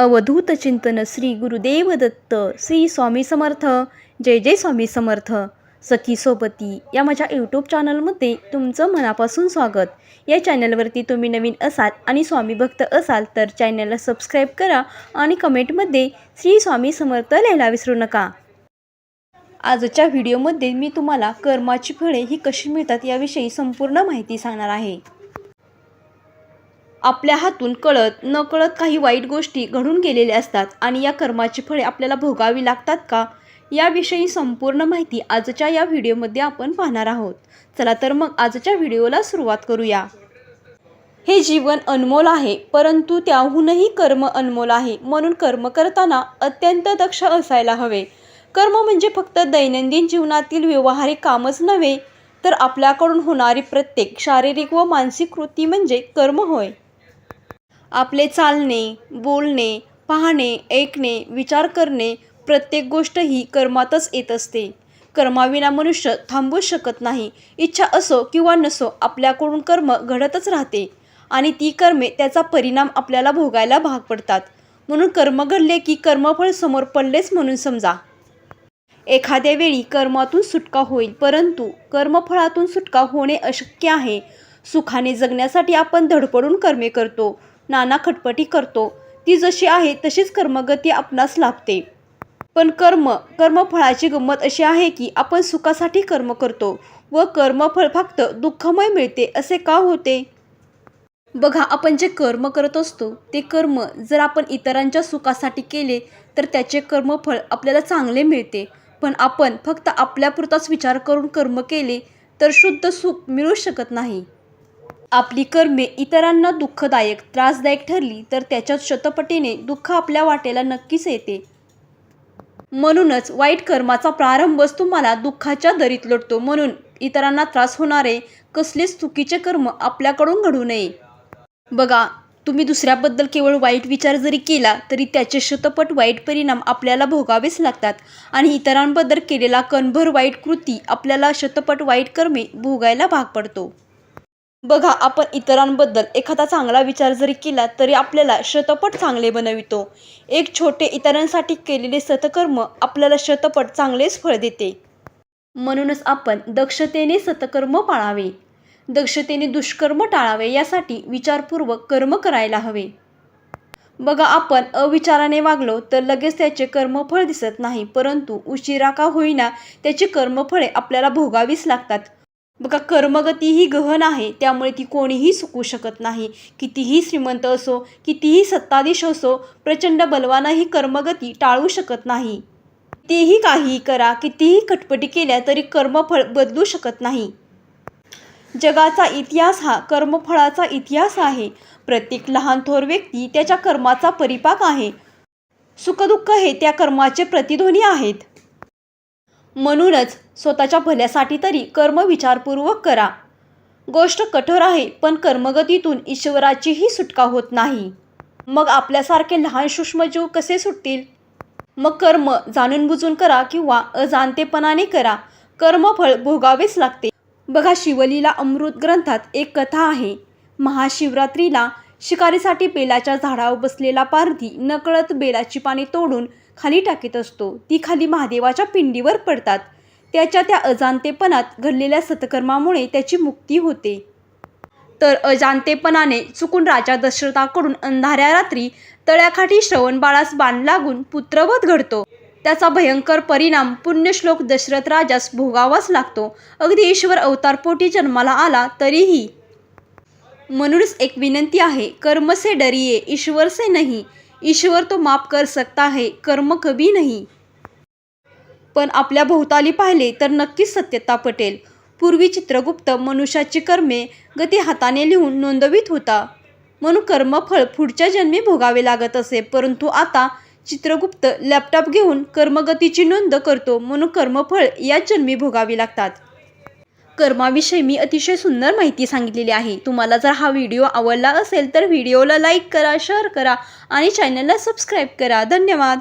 अवधूत चिंतन श्री गुरुदेव दत्त श्री स्वामी समर्थ. जय जय स्वामी समर्थ. सखी सोबती या माझ्या यूट्यूब चॅनलमध्ये तुमचं मनापासून स्वागत. या चॅनलवरती तुम्ही नवीन असाल आणि स्वामी भक्त असाल तर चॅनलला सबस्क्राईब करा आणि कमेंटमध्ये श्री स्वामी समर्थ लिहायला विसरू नका. आजच्या व्हिडिओमध्ये मी तुम्हाला कर्माची फळे ही कशी मिळतात याविषयी संपूर्ण माहिती सांगणार आहे. आपल्या हातून कळत नकळत काही वाईट गोष्टी घडून गेलेल्या असतात. आणि या कर्माची फळे आपल्याला भोगावी लागतात का? याविषयी संपूर्ण माहिती आजच्या या व्हिडिओमध्ये आपण पाहणार आहोत. चला तर मग आजच्या व्हिडिओला सुरुवात करूया. हे जीवन अनमोल आहे परंतु त्याहूनही कर्म अनमोल आहे. म्हणून कर्म करताना अत्यंत दक्ष असायला हवे. कर्म म्हणजे फक्त दैनंदिन जीवनातील व्यवहारिक कामच नव्हे तर आपल्याकडून होणारी प्रत्येक शारीरिक व मानसिक कृती म्हणजे कर्म होय. आपले चालणे बोलणे पाहणे ऐकणे विचार करणे प्रत्येक गोष्ट ही कर्मातच येत असते. कर्माविना मनुष्य थांबूच शकत नाही. इच्छा असो किंवा नसो आपल्याकडून कर्म घडतच राहते आणि ती कर्मे त्याचा परिणाम आपल्याला भोगायला भाग पडतात. म्हणून कर्म घडले की कर्मफळ समोर पडलेच म्हणून समजा. एखाद्या वेळी कर्मातून सुटका होईल परंतु कर्मफळातून सुटका होणे अशक्य आहे. सुखाने जगण्यासाठी आपण धडपडून कर्मे करतो. नाना खटपटी करतो. ती जशी आहे तशीच कर्मगती आपणास लाभते. पण कर्म कर्मफळाची गंमत अशी आहे की आपण सुखासाठी कर्म करतो व कर्मफळ फक्त दुःखमय मिळते असे का होते? बघा आपण जे कर्म करत असतो ते कर्म जर आपण इतरांच्या सुखासाठी केले तर त्याचे कर्मफळ आपल्याला चांगले मिळते. पण आपण फक्त आपल्यापुरताच विचार करून कर्म केले तर शुद्ध सुख मिळू शकत नाही. आपली कर्मे इतरांना दुःखदायक त्रासदायक ठरली तर त्याच्यात शतपटीने दुःख आपल्या वाटेला नक्कीच येते. म्हणूनच वाईट कर्माचा प्रारंभच तुम्हाला दुःखाच्या दरीत लोटतो. म्हणून इतरांना त्रास होणारे कसलेच चुकीचे कर्म आपल्याकडून घडू नये. बघा तुम्ही दुसऱ्याबद्दल केवळ वाईट विचार जरी केला तरी त्याचे शतपट वाईट परिणाम आपल्याला भोगावेच लागतात आणि इतरांबद्दल केलेला कणभर वाईट कृती आपल्याला शतपट वाईट कर्मे भोगायला भाग पडतो. बघा आपण इतरांबद्दल एखादा चांगला विचार जरी केला तरी आपल्याला शतपट चांगले बनवितो. एक छोटे इतरांसाठी केलेले सतकर्म आपल्याला शतपट चांगलेच फळ देते. म्हणूनच आपण दक्षतेने सतकर्म पाळावे. दक्षतेने दुष्कर्म टाळावे यासाठी विचारपूर्वक कर्म करायला हवे. बघा आपण अविचाराने वागलो तर लगेच त्याचे कर्मफळ दिसत नाही परंतु उशिरा का होईना त्याची कर्मफळे आपल्याला भोगावीच लागतात. बघा कर्मगती ही गहन आहे त्यामुळे ती कोणीही सुकू शकत नाही. कितीही श्रीमंत असो कितीही सत्ताधीश असो प्रचंड बलवान ही कर्मगती टाळू शकत नाही. तेही काहीही करा कितीही खटपटी केल्या तरी कर्मफळ बदलू शकत नाही. जगाचा इतिहास हा कर्मफळाचा इतिहास आहे. प्रत्येक लहान थोर व्यक्ती त्याच्या कर्माचा परिपाक आहे. सुखदुःख हे त्या कर्माचे प्रतिध्वनी आहेत. म्हणूनच स्वतःच्या भल्यासाठी तरी कर्म विचारपूर्वक करा. गोष्ट कठोर आहे पण कर्मगतीतून ईश्वराचीही सुटका होत नाही. मग आपल्यासारखे लहान सूक्ष्मजीव कसे सुटतील? मग कर्म जाणून बुजून करा किंवा अजाणतेपणाने करा. कर्मफळ भोगावेच लागते. बघा शिवलीला अमृत ग्रंथात एक कथा आहे. महाशिवरात्रीला शिकारीसाठी बेलाच्या झाडावर बसलेला पारधी नकळत बेलाची पाने तोडून खाली टाकीत असतो. ती खाली महादेवाच्या पिंडीवर पडतात. त्याच्या त्या अजाणतेपणात घडलेल्या सत्कर्मामुळे त्याची मुक्ती होते. तर अजाणतेपणाने चुकून राजा दशरथाकडून अंधाऱ्या रात्री तळ्याकाठी श्रवणबाळास बाण लागून पुत्रवध घडतो. त्याचा भयंकर परिणाम पुण्यश्लोक दशरथ राजास भोगावाच लागतो. अगदी ईश्वर अवतारपोटी जन्माला आला तरीही म्हणूनच एक विनंती आहे कर्म से डरिये ईश्वर से नाही. ईश्वर तो माफ कर सकता है कर्म कभी नाही. पण आपल्या भोवताली पाहिले तर नक्कीच सत्यता पटेल. पूर्वी चित्रगुप्त मनुष्याची कर्मे गती हाताने लिहून नोंदवित होता. म्हणून कर्मफळ पुढच्या जन्मी भोगावे लागत असे परंतु आता चित्रगुप्त लॅपटॉप घेऊन कर्मगतीची नोंद करतो म्हणून कर्मफळ याच जन्मी भोगावी लागतात. कर्माविषयी मी अतिशय सुंदर माहिती सांगितलेली आहे. तुम्हाला जर हा व्हिडिओ आवडला असेल तर व्हिडिओला लाईक करा शेअर करा आणि चॅनलला सबस्क्राईब करा. धन्यवाद.